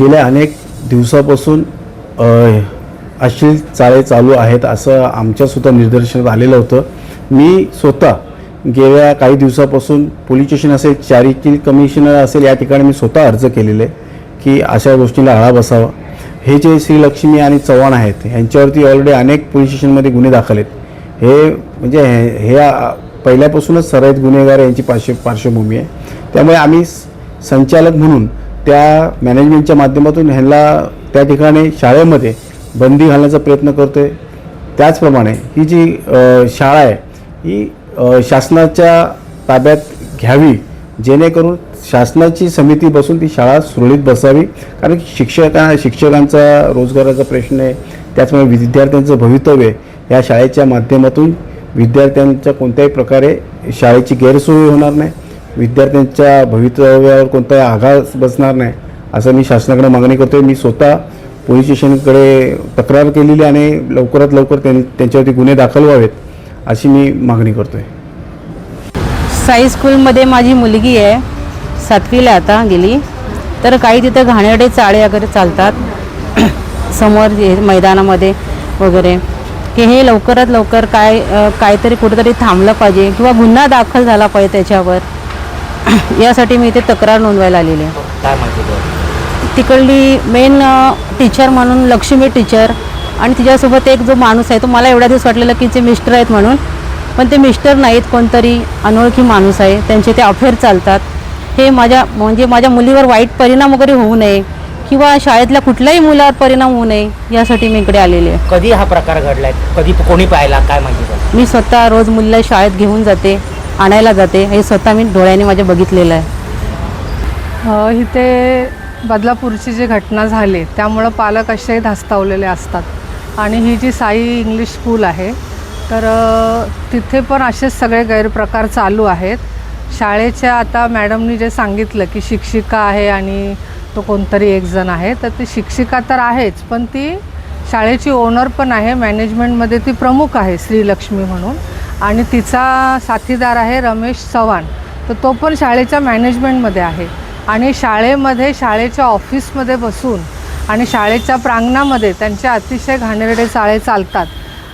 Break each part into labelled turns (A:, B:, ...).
A: गेल्या अनेक दिवसापासून अशी चाळे चालू आहेत असं आमच्यासुद्धा निदर्शनात आलेलं होतं. मी स्वतः गेल्या काही दिवसापासून पोलीस स्टेशन असेल चारिटी कमिशनर असेल या ठिकाणी मी स्वतः अर्ज केलेले की अशा गोष्टीला आळा बसावा. हे जे श्रीलक्ष्मी आणि चव्हाण आहेत यांच्यावरती ऑलरेडी अनेक पोलीस स्टेशनमध्ये गुन्हे दाखल आहेत. हे म्हणजे हे पहिल्यापासूनच सराईत गुन्हेगार यांची पार्श्व पार्श्वभूमी आहे. त्यामुळे आम्ही स- संचालक म्हणून त्या मॅनेजमेंटच्या माध्यमातून ह्यांना त्या ठिकाणी शाळेमध्ये बंदी घालण्याचा प्रयत्न करतो आहे त्याचप्रमाणे ही जी शाळा आहे ही शासनाच्या ताब्यात घ्यावी जेणेकरून शासनाची समिती बसून ती शाळा सुरळीत बसावी. कारण की शिक्षका शिक्षकांचा रोजगाराचा प्रश्न आहे त्याचमुळे विद्यार्थ्यांचं भवितव्य या शाळेच्या माध्यमातून विद्यार्थ्यांच्या कोणत्याही प्रकारे शाळेची गैरसोय होणार नाही. विद्यार्थ्यांच्या भवितव्यावर कोणताही आघात बसणार नाही असं मी शासनाकडे मागणी करतोय. मी स्वतः पोलीस स्टेशनकडे तक्रार केलेली आणि लवकरात लवकर त्यां त्यांच्यावरती गुन्हे दाखल व्हावेत अशी मी मागणी करतोय.
B: साई स्कूलमध्ये माझी मुलगी आहे सातवीला आता गेली. तर काही तिथं घाणेरडे चाळे वगैरे चालतात समोर जे मैदानामध्ये वगैरे. की हे लवकरात लवकर काय काहीतरी कुठेतरी थांबलं पाहिजे किंवा गुन्हा दाखल झाला पाहिजे त्याच्यावर. यासाठी मी इथे तक्रार नोंदवायला आलेली आहे.
C: काय माहिती
B: तिकडली मेन टीचर म्हणून लक्ष्मी टीचर आणि तिच्यासोबत एक जो माणूस आहे तो मला एवढ्या दिवस वाटलेलं की ते मिस्टर आहेत म्हणून पण ते मिस्टर नाहीत कोणतरी अनोळखी माणूस आहे. त्यांचे ते अफेअर चालतात. हे माझ्या म्हणजे माझ्या मुलीवर वाईट परिणाम वगैरे होऊ नये किंवा शाळेतल्या कुठल्याही मुलावर परिणाम होऊ नये यासाठी मी इकडे आलेली आहे.
C: कधी हा प्रकार घडलाय? कधी कोणी पाहिला? काय माहिती
B: मी स्वतः रोज मुलीला शाळेत घेऊन जाते. आणायला जाते. हे स्वतः मी डोळ्याने माझ्या बघितलेलं आहे.
D: इथे बदलापूरची जी घटना झाली त्यामुळं पालक असे धास्तावलेले असतात. आणि ही जी साई इंग्लिश स्कूल आहे तर तिथे पण असेच सगळे गैरप्रकार चालू आहेत. शाळेच्या आता मॅडमनी जे सांगितलं की शिक्षिका आहे आणि तो कोणतरी एक जण आहे तर ती शिक्षिका तर आहेच पण ती शाळेची ओनर पण आहे मॅनेजमेंटमध्ये ती प्रमुख आहे श्रीलक्ष्मी म्हणून. आणि तिचा साथीदार आहे रमेश चव्हाण. तर तो पण शाळेच्या मॅनेजमेंटमध्ये आहे. आणि शाळेमध्ये शाळेच्या ऑफिसमध्ये बसून आणि शाळेच्या प्रांगणामध्ये त्यांचे अतिशय घाणेरडे चाळे चालतात.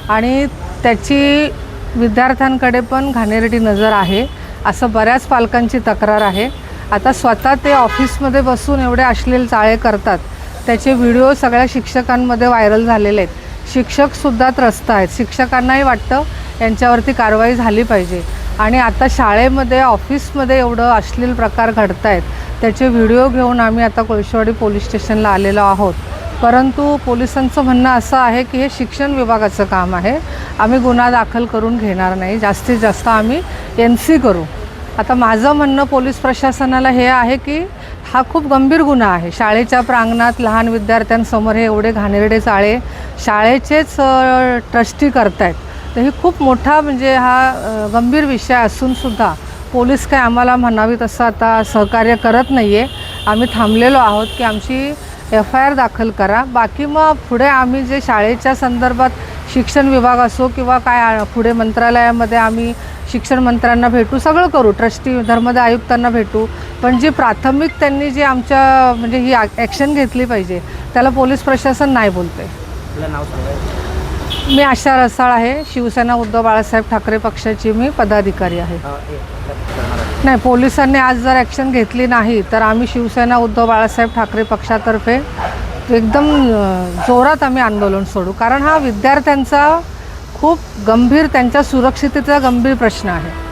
D: आणि त्याची विद्यार्थ्यांकडे पण घाणेरडी नजर आहे. असं बऱ्याच पालकांची तक्रार आहे. आता स्वतः ते ऑफिसमध्ये बसून एवढे अश्लील चाळे करतात. त्याचे व्हिडिओ सगळ्या शिक्षकांमध्ये व्हायरल झालेले आहेत. शिक्षकसुद्धा त्रस्त आहेत. शिक्षकांनाही वाटतं यांच्यावरती कारवाई झाली पाहिजे. आणि आता शाळेमध्ये ऑफिसमध्ये एवढं अश्लील प्रकार घडत आहेत त्याचे व्हिडिओ घेऊन आम्ही आता कोळशेवाडी पोलीस स्टेशनला आलेलो आहोत. परंतु पोलिसांचं म्हणणं असं आहे की हे शिक्षण विभागाचं काम आहे. आम्ही गुन्हा दाखल करून घेणार नाही. जास्तीत जास्त आम्ही एन सी करू. आता माझं म्हणणं पोलीस प्रशासनाला हे आहे की हा खूप गंभीर गुन्हा आहे. शाळेच्या प्रांगणात लहान विद्यार्थ्यांसमोर हे एवढे घाणेरडे चाळे शाळेचेच ट्रस्टी करतायत. तर ही खूप मोठा म्हणजे हा गंभीर विषय असूनसुद्धा पोलीस काय आम्हाला म्हणावी तसं आता सहकार्य करत नाही आहे आम्ही थांबलेलो आहोत की आमची एफ आय आर दाखल करा. बाकी मग पुढे आम्ही जे शाळेच्या संदर्भात शिक्षण विभाग असो किंवा काय पुढे मंत्रालयामध्ये आम्ही शिक्षण मंत्र्यांना भेटू सगळं करू ट्रस्टी धर्मदाय आयुक्तांना भेटू. पण जी प्राथमिक त्यांनी जी आमच्या म्हणजे ही ॲक्शन घेतली पाहिजे त्याला पोलीस प्रशासन नाही बोलते मी आशा रसाळ आहे. शिवसेना उद्धव बाळासाहेब ठाकरे पक्षाची मी पदाधिकारी आहे. नाही पोलिसांनी आज जर ॲक्शन घेतली नाही तर आम्ही शिवसेना उद्धव बाळासाहेब ठाकरे पक्षातर्फे एकदम जोरात आम्ही आंदोलन सोडू. कारण हा विद्यार्थ्यांचा खूप गंभीर त्यांच्या सुरक्षितेचा गंभीर प्रश्न आहे.